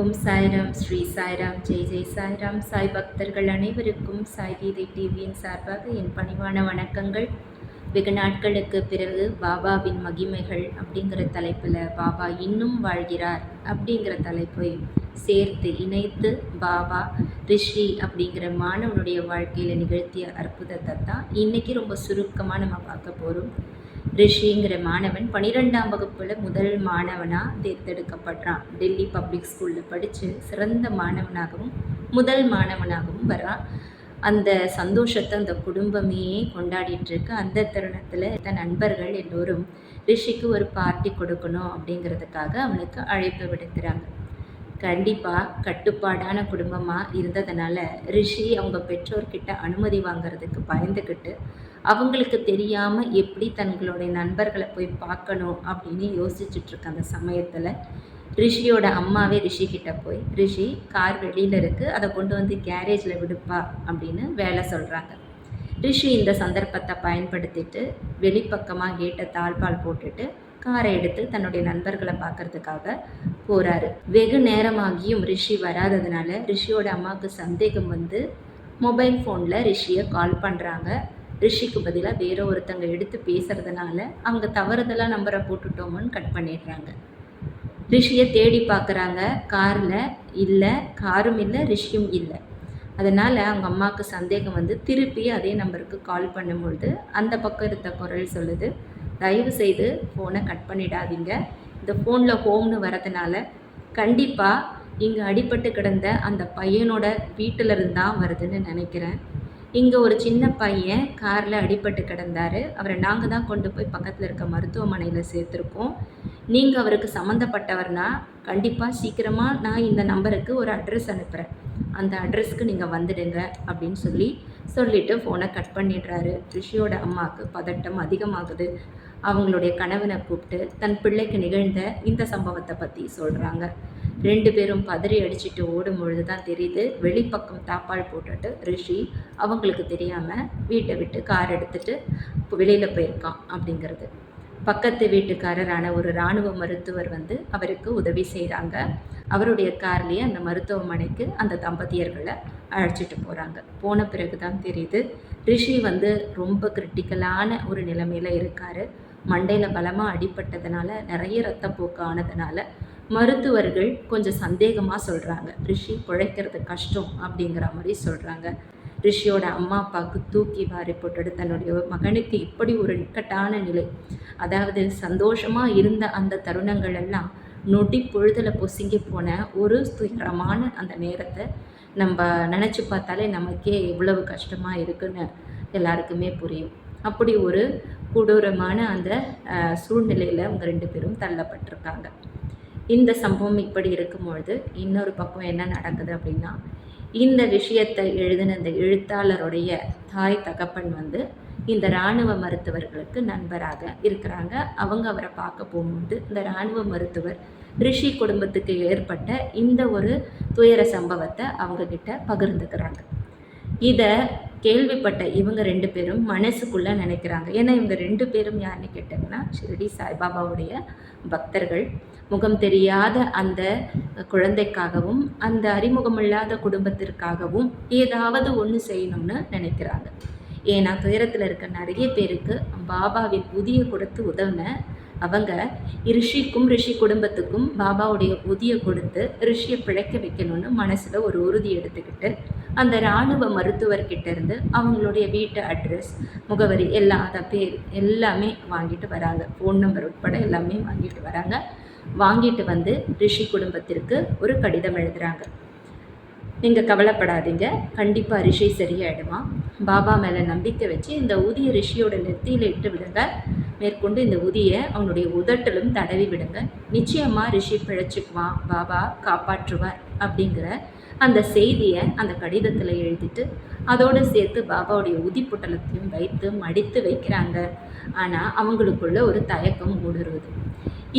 ஓம் சாய்ராம் ஸ்ரீ சாய்ராம் ஜெய் ஜெய் சாய்ராம். சாய் பக்தர்கள் அனைவருக்கும் சாய் கீதை டிவியின் சார்பாக என் பணிவான வணக்கங்கள். வெகு நாட்களுக்கு பிறகு பாபாவின் மகிமைகள் அப்படிங்கிற தலைப்பில் பாபா இன்னும் வாழ்கிறார் அப்படிங்கிற தலைப்பை சேர்த்து இணைத்து பாபா ரிஷி அப்படிங்கிற மாணவனுடைய வாழ்க்கையில் நிகழ்த்திய அற்புதத்தை தான் இன்றைக்கி ரொம்ப சுருக்கமாக நம்ம பார்க்க போகிறோம் ரிஷிங்கிற மாணவன் பனிரெண்டாம் வகுப்பில் முதல் மாணவனாக தேர்ந்தெடுக்கப்படுறான் டெல்லி பப்ளிக் ஸ்கூலில் படித்து சிறந்த மாணவனாகவும் முதல் மாணவனாகவும் வரான். அந்த சந்தோஷத்தை அந்த குடும்பமே கொண்டாடிட்டுருக்கு. அந்த தருணத்தில் தன் நண்பர்கள் எல்லோரும் ரிஷிக்கு ஒரு பார்ட்டி கொடுக்கணும் அப்படிங்கிறதுக்காக அவனுக்கு அழைப்பு விடுத்துறாங்க கண்டிப்பாக கட்டுப்பாடான குடும்பமாக இருந்ததுனால ரிஷி அவங்க பெற்றோர்கிட்ட அனுமதி வாங்கிறதுக்கு பயந்துக்கிட்டு அவங்களுக்கு தெரியாமல் எப்படி தங்களுடைய நண்பர்களை போய் பார்க்கணும் அப்படின்னு யோசிச்சுட்ருக்க அந்த சமயத்தில் ரிஷியோட அம்மாவே ரிஷி கிட்ட போய் ரிஷி கார் வெளியில் இருக்குது அதை கொண்டு வந்து கேரேஜில் விடுப்பா அப்படின்னு வேலை சொல்கிறாங்க ரிஷி இந்த சந்தர்ப்பத்தை பயன்படுத்திட்டு வெளிப்பக்கமாக கேட்டை தாழ்பால் போட்டுட்டு காரை எடுத்து தன்னுடைய நண்பர்களை பார்க்கறதுக்காக போகிறாரு வெகு நேரமாகியும் ரிஷி வராததுனால ரிஷியோட அம்மாவுக்கு சந்தேகம் வந்து மொபைல் ஃபோனில் ரிஷியை கால் பண்ணுறாங்க ரிஷிக்கு பதிலாக வேற ஒருத்தங்க எடுத்து பேசுகிறதுனால அவங்க தவறுதலாக நம்பரை போட்டுட்டோமோன்னு கட் பண்ணிடுறாங்க. ரிஷியை தேடி பார்க்குறாங்க காரில் இல்லை காரும் இல்லை ரிஷியும் இல்லை. அதனால் அவங்க அம்மாவுக்கு சந்தேகம் வந்து திருப்பி அதே நம்பருக்கு கால் பண்ணும்பொழுது அந்த பக்கம் இருந்த குரல் சொல்லுது. தயவு செய்து ஃபோனை கட் பண்ணிடாதீங்க. இந்த ஃபோனில் ஹோம்னு வரதுனால கண்டிப்பாக இங்கே அடிபட்டு கிடந்த அந்த பையனோட வீட்டில் தான் வருதுன்னு நினைக்கிறேன். இங்கே ஒரு சின்ன பையன் காரில் அடிபட்டு கிடந்தார். அவரை நாங்கள் தான் கொண்டு போய் பக்கத்தில் இருக்க மருத்துவமனையில் சேர்த்துருக்கோம். நீங்கள் அவருக்கு சம்மந்தப்பட்டவர்னா கண்டிப்பாக சீக்கிரமாக நான் இந்த நம்பருக்கு ஒரு அட்ரஸ் அனுப்புகிறேன் அந்த அட்ரஸ்க்கு நீங்கள் வந்துடுங்க அப்படின்னு சொல்லி சொல்லிவிட்டு ஃபோனை கட் பண்ணிடுறாரு. ரிஷியோட அம்மாவுக்கு பதட்டம் அதிகமாகுது. அவங்களுடைய கணவனை கூப்பிட்டு தன் பிள்ளைக்கு நிகழ்ந்த இந்த சம்பவத்தை பற்றி சொல்கிறாங்க ரெண்டு பேரும் பதறி அடிச்சுட்டு ஓடும் பொழுது தான் தெரியுது. வெளிப்பக்கம் தாப்பால் போட்டுட்டு ரிஷி அவங்களுக்கு தெரியாமல் வீட்டை விட்டு கார் எடுத்துகிட்டு வெளியில் போயிருக்கான் அப்படிங்கிறது. பக்கத்து வீட்டுக்காரரான ஒரு இராணுவ மருத்துவர் வந்து அவருக்கு உதவி செய்கிறாங்க அவருடைய கார்லேயே அந்த மருத்துவமனைக்கு அந்த தம்பதியர்களை அழைச்சிட்டு போகிறாங்க போன பிறகு தான் தெரியுது ரிஷி வந்து ரொம்ப கிரிட்டிக்கலான ஒரு நிலைமையில் இருக்கார். மண்டையில் பலமாக அடிப்பட்டதுனால நிறைய ரத்தப்போக்கு ஆனதுனால மருத்துவர்கள் கொஞ்சம் சந்தேகமாக சொல்கிறாங்க ரிஷி பிழைக்கிறது கஷ்டம் அப்படிங்கிற மாதிரி சொல்கிறாங்க ரிஷியோட அம்மா அப்பாவுக்கு தூக்கி வாரி போட்டுட்டு தன்னுடைய மகனுக்கு இப்படி ஒரு இக்கட்டான நிலை. அதாவது சந்தோஷமாக இருந்த அந்த தருணங்கள் எல்லாம் நொடி பொழுதில் பொசுங்கி போன ஒரு துயரமான அந்த நேரத்தை நம்ம நினச்சி பார்த்தாலே நமக்கே எவ்வளவு கஷ்டமாக இருக்குன்னு எல்லாருக்குமே புரியும். அப்படி ஒரு கொடூரமான அந்த சூழ்நிலையில் அவங்க ரெண்டு பேரும் தள்ளப்பட்டிருக்காங்க. இந்த சம்பவம் இப்படி இருக்கும்பொழுது இன்னொரு பக்கம் என்ன நடக்குது அப்படின்னா இந்த விஷயத்தை எழுதின இந்த எழுத்தாளருடைய தாய் தகப்பன் வந்து இந்த இராணுவ மருத்துவர்களுக்கு நண்பராக இருக்கிறாங்க. அவங்க அவரை பார்க்க போகும்போது இந்த இராணுவ மருத்துவர் ரிஷி குடும்பத்துக்கு ஏற்பட்ட இந்த ஒரு துயர சம்பவத்தை அவங்கக்கிட்ட பகிர்ந்துக்கிறாங்க. இதை கேள்விப்பட்ட இவங்க ரெண்டு பேரும் மனசுக்குள்ளே நினைக்கிறாங்க. ஏன்னா இவங்க ரெண்டு பேரும் யாருன்னு கேட்டாங்கன்னா ஷிரடி சாய்பாபாவுடைய பக்தர்கள். முகம் தெரியாத அந்த குழந்தைக்காகவும் அந்த அறிமுகமில்லாத குடும்பத்திற்காகவும் ஏதாவது ஒன்று செய்யணும்னு நினைக்கிறாங்க. ஏன்னா துயரத்தில் இருக்க நிறைய பேருக்கு பாபாவின் புதிய கொடுத்து உதவின அவங்க ரிஷிக்கும் ரிஷி குடும்பத்துக்கும் பாபாவுடைய புதிய கொடுத்து ரிஷியை பிழைக்க வைக்கணும்னு மனசில் ஒரு உறுதி எடுத்துக்கிட்டு அந்த இராணுவ மருத்துவர்கிட்ட இருந்து அவங்களுடைய வீட்டு அட்ரஸ் முகவரி எல்லா அதை பேர் எல்லாமே வாங்கிட்டு வராங்க. ஃபோன் நம்பர் உட்பட எல்லாமே வாங்கிட்டு வராங்க. வாங்கிட்டு வந்து ரிஷி குடும்பத்திற்கு ஒரு கடிதம் எழுதுகிறாங்க நீங்கள் கவலைப்படாதீங்க. கண்டிப்பாக ரிஷி சரியாயிடுவான் பாபா மேலே நம்பிக்கை வச்சு இந்த ஊதிய ரிஷியோட நெத்தியில் இட்டு விடுங்க. மேற்கொண்டு இந்த ஊதியை அவனுடைய உதட்டிலும் தடவி விடுங்க. நிச்சயமாக ரிஷி பிழைச்சிக்குவான். பாபா காப்பாற்றுவார். அப்படிங்கிற அந்த செய்தியை அந்த கடிதத்தில் எழுதிட்டு அதோடு சேர்த்து பாபாவுடைய உதிப்புட்டலத்தையும் வைத்து மடித்து வைக்கிறாங்க. ஆனால் அவங்களுக்குள்ள ஒரு தயக்கம் ஊடுருவது.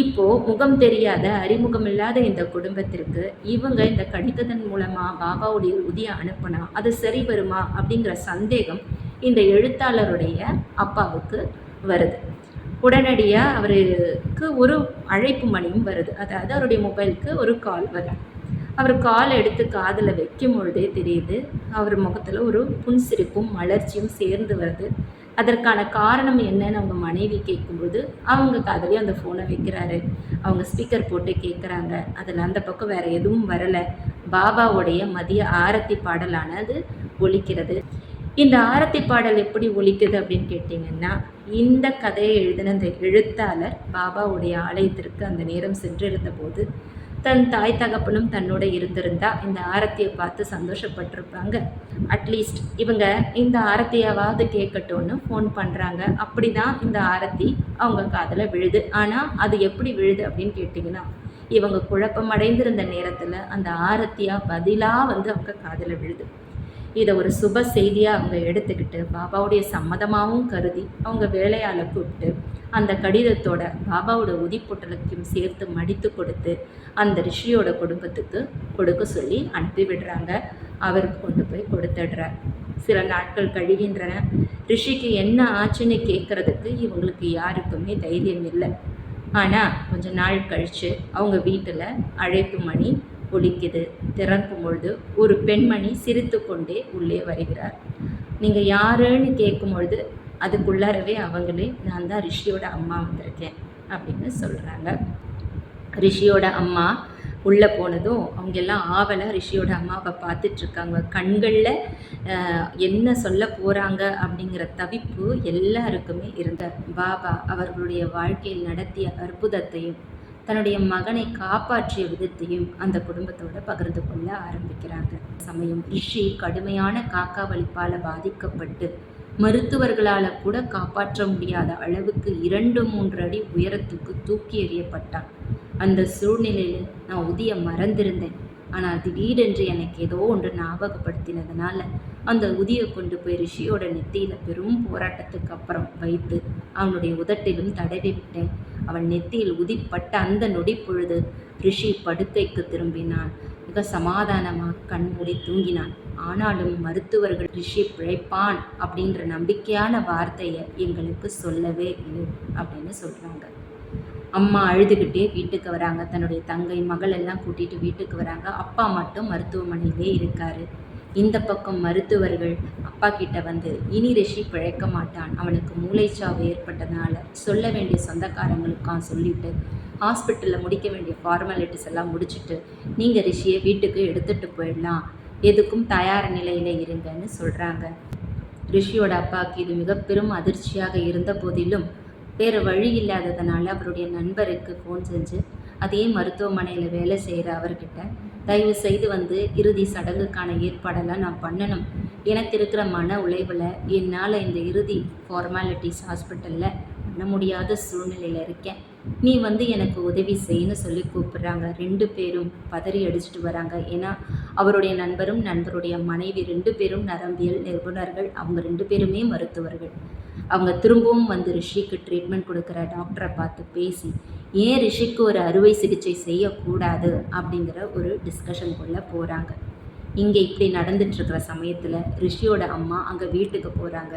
இப்போது முகம் தெரியாத அறிமுகம் இல்லாத இந்த குடும்பத்திற்கு இவங்க இந்த கடிதத்தின் மூலமாக பாபாவுடைய உதியை அனுப்புனா அது சரி வருமா அப்படிங்கிற சந்தேகம் இந்த எழுத்தாளருடைய அப்பாவுக்கு வருது. உடனடியாக அவருக்கு ஒரு அழைப்பு மணியும் வருது. அதாவது அவருடைய மொபைலுக்கு ஒரு கால் வருது. அவர் கால் எடுத்து காதில் வைக்கும் பொழுதே தெரியுது அவர் முகத்தில் ஒரு புன்சிரிப்பும் மலர்ச்சியும் சேர்ந்து வருது. அதற்கான காரணம் என்னன்னு அவங்க மனைவி கேட்கும்போது அவங்க காதலையும் அந்த ஃபோனை வைக்கிறாரு. அவங்க ஸ்பீக்கர் போட்டு கேட்குறாங்க அதில் அந்த பக்கம் வேறு எதுவும் வரலை. பாபாவுடைய மதிய ஆரத்தி பாடலானது ஒலிக்கிறது. இந்த ஆரத்தி பாடல் எப்படி ஒலிக்குது அப்படின்னு கேட்டிங்கன்னா இந்த கதையை எழுதின அந்த எழுத்தாளர் பாபாவுடைய ஆலயத்திற்கு அந்த நேரம் சென்றிருந்த போது தன் தாய் தகப்பனும் தன்னோட இருந்திருந்தா இந்த ஆரத்தியை பார்த்து சந்தோஷப்பட்டிருப்பாங்க. அட்லீஸ்ட் இவங்க இந்த ஆரத்தியாவது கேட்கட்டும்னு ஃபோன் பண்ணுறாங்க அப்படி தான் இந்த ஆரத்தி அவங்க காதில் விழுது. ஆனால் அது எப்படி விழுது அப்படின்னு கேட்டிங்கன்னா இவங்க குழப்பம் அடைந்திருந்த நேரத்தில் அந்த ஆரத்தியாக பதிலாக வந்து அவங்க காதில் விழுது. இதை ஒரு சுப செய்தியாக அவங்க எடுத்துக்கிட்டு பாபாவுடைய சம்மதமாகவும் கருதி அவங்க வேலையால் கூப்பிட்டு அந்த கடிதத்தோட பாபாவோட உதிப்பொட்டலத்தையும் சேர்த்து மடித்து கொடுத்து அந்த ரிஷியோட குடும்பத்துக்கு கொடுக்க சொல்லி அனுப்பி விடுறாங்க. அவருக்கு கொண்டு போய் கொடுத்துடுறார் சில நாட்கள் கழிகின்றன. ரிஷிக்கு என்ன ஆச்சுன்னு கேட்குறதுக்கு இவங்களுக்கு யாருக்குமே தைரியம் இல்லை. ஆனால் கொஞ்ச நாள் கழித்து அவங்க வீட்டில் அழைப்பு மணி ஒலிக்குது. திறக்கும் பொழுது ஒரு பெண்மணி சிரித்து கொண்டே உள்ளே வருகிறார். நீங்கள் யாருன்னு கேட்கும் பொழுது அதுக்குள்ளாரவே அவங்களே நான் தான் ரிஷியோட அம்மா வந்திருக்கேன் அப்படின்னு சொல்கிறாங்க ரிஷியோட அம்மா உள்ளே போனதும் அவங்க எல்லாம் ஆவலாக ரிஷியோட அம்மாவை பார்த்துட்ருக்காங்க. கண்களில் என்ன சொல்ல போகிறாங்க அப்படிங்கிற தவிப்பு எல்லாருக்குமே இருந்த. பாபா அவர்களுடைய வாழ்க்கையில் நடத்திய அற்புதத்தையும் தன்னுடைய மகனை காப்பாற்றிய விதத்தையும் அந்த குடும்பத்தோடு பகிர்ந்து கொள்ள ஆரம்பிக்கிறாங்க சமயம் ரிஷி கடுமையான காக்கா வலிப்பால் பாதிக்கப்பட்டு மருத்துவர்களால் கூட காப்பாற்ற முடியாத அளவுக்கு இரண்டு மூன்று அடி உயரத்துக்கு தூக்கி எறியப்பட்டான். அந்த சூழ்நிலையில் நான் உதிய மறந்திருந்தேன். ஆனால் திடீரென்று எனக்கு ஏதோ ஒன்று ஞாபகப்படுத்தினதுனால அந்த உதியை கொண்டு போய் ரிஷியோட நெத்தியில் பெரும் போராட்டத்துக்கு அப்புறம் வைத்து அவனுடைய உதட்டிலும் தடவி விட்டேன். அவன் நெத்தியில் உதிப்பட்ட அந்த நொடி பொழுது ரிஷி படுக்கைக்கு திரும்பினான். மிக சமாதானமாக கண்மூடி தூங்கினான். ஆனாலும் மருத்துவர்கள் ரிஷி பிழைப்பான் அப்படின்ற நம்பிக்கையான வார்த்தையை எங்களுக்கு சொல்லவே இல்லை அப்படின்னு சொல்கிறாங்க அம்மா அழுதுகிட்டே வீட்டுக்கு வராங்க. தன்னுடைய தங்கை மகள் எல்லாம் கூட்டிகிட்டு வீட்டுக்கு வராங்க. அப்பா மட்டும் மருத்துவமனையிலே இருக்கார். இந்த பக்கம் மருத்துவர்கள் அப்பா கிட்ட வந்து இனி ரிஷி பிழைக்க மாட்டான். அவனுக்கு மூளைச்சாவு ஏற்பட்டதுனால சொல்ல வேண்டிய சொந்தக்காரங்களுக்கான் சொல்லிட்டு ஹாஸ்பிட்டலில் முடிக்க வேண்டிய ஃபார்மாலிட்டிஸ் எல்லாம் முடிச்சுட்டு நீங்கள் ரிஷியை வீட்டுக்கு எடுத்துகிட்டு போயிடலாம். எதுக்கும் தயார் நிலையில் இருங்கன்னு சொல்கிறாங்க ரிஷியோட அப்பாவுக்கு இது மிக பெரும் அதிர்ச்சியாக இருந்த போதிலும் வேறு வழி இல்லாததுனால அவருடைய நண்பருக்கு ஃபோன் செஞ்சு அதே மருத்துவமனையில் வேலை செய்கிற அவர்கிட்ட தயவு செய்து வந்து இறுதி சடங்குக்கான ஏற்பாடெல்லாம் நான் பண்ணணும். எனக்கு இருக்கிற மன உழைவில் என்னால் இந்த இறுதி ஃபார்மாலிட்டிஸ் ஹாஸ்பிட்டலில் பண்ண முடியாத சூழ்நிலையில் இருக்கேன். நீ வந்து எனக்கு உதவி செய்யன்னு சொல்லி கூப்பிட்றாங்க. ரெண்டு பேரும் பதறி அடிச்சுட்டு வராங்க. ஏன்னா அவருடைய நண்பரும் நண்பருடைய மனைவி ரெண்டு பேரும் நரம்பியல் நிபுணர்கள் அவங்க ரெண்டு பேருமே மருத்துவர்கள். அவங்க திரும்பவும் வந்து ரிஷிக்கு ட்ரீட்மெண்ட் கொடுக்குற டாக்டரை பார்த்து பேசி ஏன் ரிஷிக்கு ஒரு அறுவை சிகிச்சை செய்யக்கூடாது அப்படிங்கிற ஒரு டிஸ்கஷனுக்குள்ளே போகிறாங்க இங்கே இப்படி நடந்துட்டுருக்கிற சமயத்தில் ரிஷியோட அம்மா அங்கே வீட்டுக்கு போகிறாங்க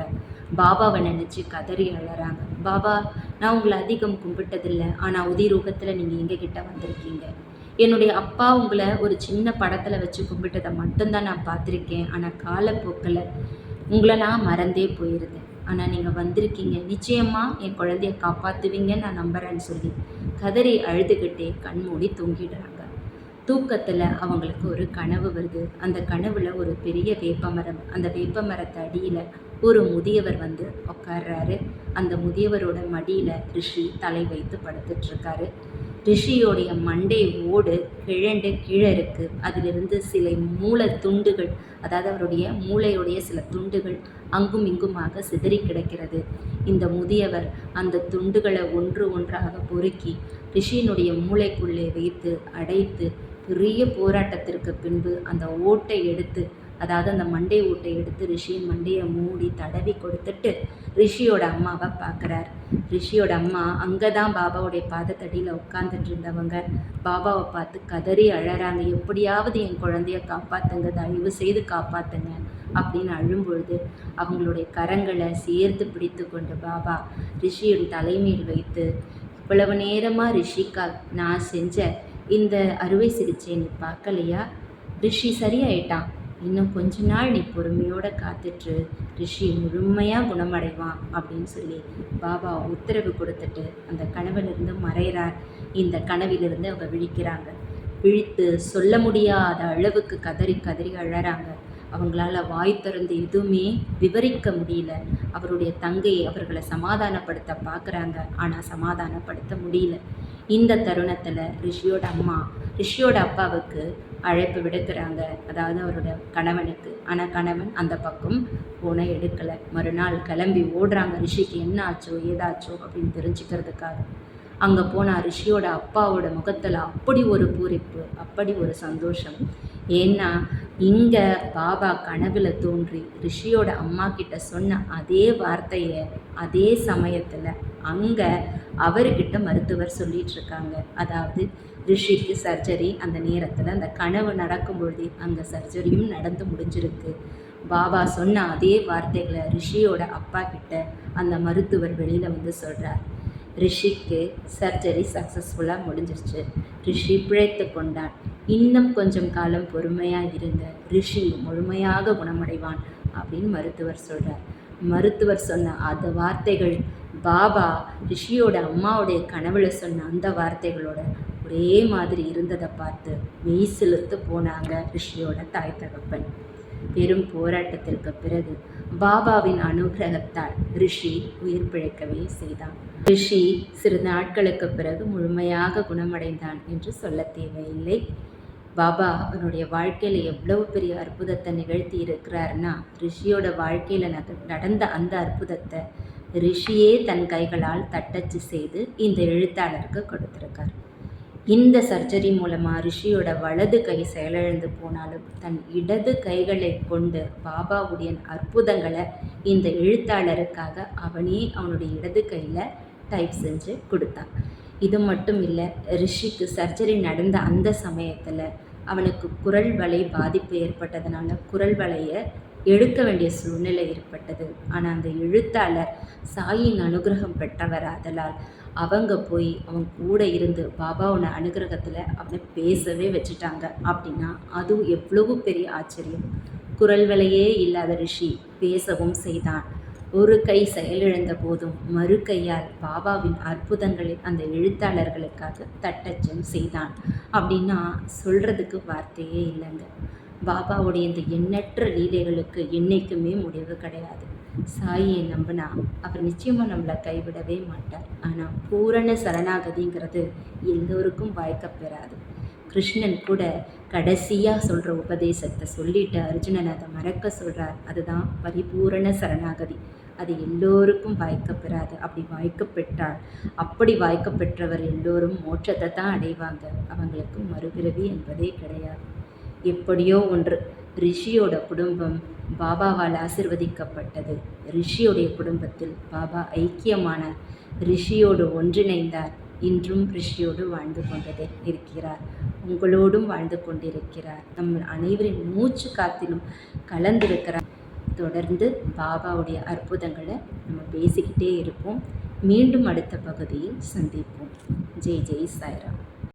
பாபாவை நினச்சி கதறி அழறாங்க பாபா நான் உங்களை அதிகம் கும்பிட்டதில்லை. ஆனால் உதிரூகத்தில் நீங்கள் எங்ககிட்ட வந்திருக்கீங்க. என்னுடைய அப்பா உங்களை ஒரு சின்ன படத்தில் வச்சு கும்பிட்டதை மட்டும்தான் நான் பார்த்துருக்கேன். ஆனால் காலப்போக்கில் உங்களை நான் மறந்தே போயிருந்தேன். ஆனால் நீங்கள் வந்திருக்கீங்க. நிச்சயமாக என் குழந்தைய காப்பாற்றுவீங்கன்னு நான் நம்புகிறேன்னு சொல்லி கதறி அழுதுகிட்டே கண்மூடி தூங்கிடுறாங்க. தூக்கத்தில் அவங்களுக்கு ஒரு கனவு வருது. அந்த கனவில் ஒரு பெரிய வேப்பமரம் அந்த வேப்பமரத்தை அடியில் ஒரு முதியவர் வந்து உட்கார்றாரு அந்த முதியவரோட மடியில் ரிஷி தலை வைத்து படுத்துட்ருக்காரு ரிஷியோடைய மண்டை ஓடு கிழண்டு கீழே இருக்குது அதிலிருந்து சில மூளை துண்டுகள் அதாவது அவருடைய மூளையுடைய சில துண்டுகள் அங்கும் இங்குமாக சிதறி கிடக்கிறது. இந்த முதியவர் அந்த துண்டுகளை ஒன்று ஒன்றாக பொறுக்கி ரிஷியினுடைய மூளைக்குள்ளே வைத்து அடைத்து பெரிய போராட்டத்திற்கு பின்பு அந்த ஓட்டை எடுத்து அதாவது அந்த மண்டை ஊட்டை எடுத்து ரிஷியின் மண்டையை மூடி தடவி கொடுத்துட்டு ரிஷியோட அம்மாவை பார்க்குறார். ரிஷியோட அம்மா அங்கே தான் பாபாவுடைய பாதத்தடியில் உட்காந்துட்டு இருந்தவங்க பாபாவை பார்த்து கதறி அழறாங்க. எப்படியாவது என் குழந்தைய காப்பாற்றுங்க தயவு செய்து காப்பாற்றுங்க அப்படின்னு அழும்பொழுது அவங்களுடைய கரங்களை சேர்த்து பிடித்து கொண்டு பாபா ரிஷியின் தலைமையில் வைத்து இவ்வளவு நேரமாக ரிஷிக்கா நான் செஞ்ச இந்த அறுவை சிகிச்சையை நீ பார்க்கலையா? ரிஷி சரியாயிட்டான். இன்னும் கொஞ்ச நாள் நீ பொறுமையோட காத்துட்டு ரிஷி முழுமையாக குணமடைவான் அப்படின்னு சொல்லி பாபா உத்தரவு கொடுத்துட்டு அந்த கனவிலிருந்து மறைகிறார். இந்த கனவிலிருந்து அவங்க விழிக்கிறாங்க. விழித்து சொல்ல முடியாத அளவுக்கு கதறி கதறி அழறாங்க. அவங்களால வாய் திறந்து எதுவுமே விவரிக்க முடியல. அவருடைய தங்கையை அவர்களை சமாதானப்படுத்த பார்க்குறாங்க ஆனால் சமாதானப்படுத்த முடியல. இந்த தருணத்தில் ரிஷியோட அம்மா ரிஷியோட அப்பாவுக்கு அழைப்பு விடுக்கிறாங்க அதாவது அவரோட கணவனுக்கு ஆனால் கணவன் அந்த பக்கம் போன எடுக்கலை. மறுநாள் கிளம்பி ஓடுறாங்க. ரிஷிக்கு என்ன ஆச்சோ ஏதாச்சோ அப்படின்னு தெரிஞ்சுக்கிறதுக்காக. அங்கே போனால் ரிஷியோட அப்பாவோட முகத்தில் அப்படி ஒரு பூரிப்பு அப்படி ஒரு சந்தோஷம். ஏன்னா இங்கே பாபா கனவில் தோன்றி ரிஷியோட அம்மா கிட்ட சொன்ன அதே வார்த்தையை அதே சமயத்தில் அங்கே அவர்கிட்ட மருத்துவர் சொல்லிட்டு இருக்காங்க அதாவது ரிஷிக்கு சர்ஜரி அந்த நேரத்தில் அந்த கனவு நடக்கும் பொழுது அங்கே சர்ஜரியும் நடந்து முடிஞ்சிருக்கு. பாபா சொன்ன அதே வார்த்தைகளை ரிஷியோட அப்பா கிட்ட அந்த மருத்துவர் வெளியில் வந்து சொல்கிறார் ரிஷிக்கு சர்ஜரி சக்ஸஸ்ஃபுல்லாக முடிஞ்சிருச்சு. ரிஷி பிழைத்து கொண்டான். இன்னும் கொஞ்சம் காலம் பொறுமையாக இருந்த ரிஷி முழுமையாக குணமடைவான் அப்படின்னு மருத்துவர் சொல்கிறார் மருத்துவர் சொன்ன அந்த வார்த்தைகள் பாபா ரிஷியோட அம்மாவுடைய கனவுல சொன்ன அந்த வார்த்தைகளோட ஒரே மாதிரி இருந்ததை பார்த்து மெய் செலுத்து போனாங்க ரிஷியோட தாய் தகப்பன். பெரும் போராட்டத்திற்கு பிறகு பாபாவின் அனுகிரகத்தால் ரிஷி உயிர் பிழைக்கவே செய்தான். ரிஷி சிறு நாட்களுக்கு பிறகு முழுமையாக குணமடைந்தான் என்று சொல்ல தேவையில்லை. பாபா அவனுடைய வாழ்க்கையில் எவ்வளவு பெரிய அற்புதத்தை நிகழ்த்தி இருக்கிறாருன்னா ரிஷியோட வாழ்க்கையில் நடந்த அந்த அற்புதத்தை ரிஷியே தன் கைகளால் தட்டச்சு செய்து இந்த எழுத்தாளருக்கு கொடுத்துருக்கார். இந்த சர்ஜரி மூலமாக ரிஷியோட வலது கை செயலிழந்து போனாலும் தன் இடது கைகளை கொண்டு பாபாவுடைய அற்புதங்களை இந்த எழுத்தாளருக்காக அவனே அவனுடைய இடது கையில் டைப் செஞ்சு கொடுத்தான். இது மட்டும் இல்லை ரிஷிக்கு சர்ஜரி நடந்த அந்த சமயத்தில் அவனுக்கு குரல் வலை பாதிப்பு ஏற்பட்டதுனால குரல் வலையை எடுக்க வேண்டிய சூழ்நிலை ஏற்பட்டது. ஆனால் அந்த எழுத்தாளர் சாயின் அனுகிரகம் பெற்றவர் அதலால் அவங்க போய் அவன் கூட இருந்து பாபாவோட அனுகிரகத்தில் அவனை பேசவே வச்சுட்டாங்க அப்படின்னா அதுவும் எவ்வளவு பெரிய ஆச்சரியம்? குரல் வலையே இல்லாத ரிஷி பேசவும் செய்தான். ஒரு கை செயலிழந்த போதும் மறு கையால் பாபாவின் அற்புதங்களை அந்த எழுத்தாளர்களுக்காக தட்டச்சம் செய்தான். அப்படின்னா சொல்கிறதுக்கு வார்த்தையே இல்லைங்க. பாபாவுடைய இந்த எண்ணற்ற லீலைகளுக்கு என்றைக்குமே முடிவு கிடையாது. சாயியை நம்பினா அவர் நிச்சயமாக நம்மளை கைவிடவே மாட்டார். ஆனால் பூரண சரணாகதிங்கிறது எல்லோருக்கும் வாய்க்கப்பெறாது கிருஷ்ணன் கூட கடைசியாக சொல்கிற உபதேசத்தை சொல்லிட்டு அர்ஜுனன் அதை மறக்க சொல்கிறார் அதுதான் பரிபூரண சரணாகதி. அது எல்லோருக்கும் வாய்க்கப்பெறாது. அப்படி வாய்க்கப்பெற்றால் அப்படி வாய்க்கப்பெற்றவர் எல்லோரும் மோட்சத்தை தான் அடைவாங்க. அவங்களுக்கு மறுபிறவி என்பதே கிடையாது. எப்படியோ ஒன்று ரிஷியோட குடும்பம் பாபாவால் ஆசிர்வதிக்கப்பட்டது. ரிஷியோடைய குடும்பத்தில் பாபா ஐக்கியமான ரிஷியோடு ஒன்றிணைந்தார். இன்றும் ரிஷியோடு வாழ்ந்து கொண்டதே இருக்கிறார். உங்களோடும் வாழ்ந்து கொண்டிருக்கிறார். நம் அனைவரின் மூச்சு காத்திலும் கலந்திருக்கிறார். தொடர்ந்து பாபாவுடைய அற்புதங்களை நம்ம பேசிக்கிட்டே இருப்போம். மீண்டும் அடுத்த பகுதியில் சந்திப்போம். ஜெய் ஜெய் சாய்ராம்.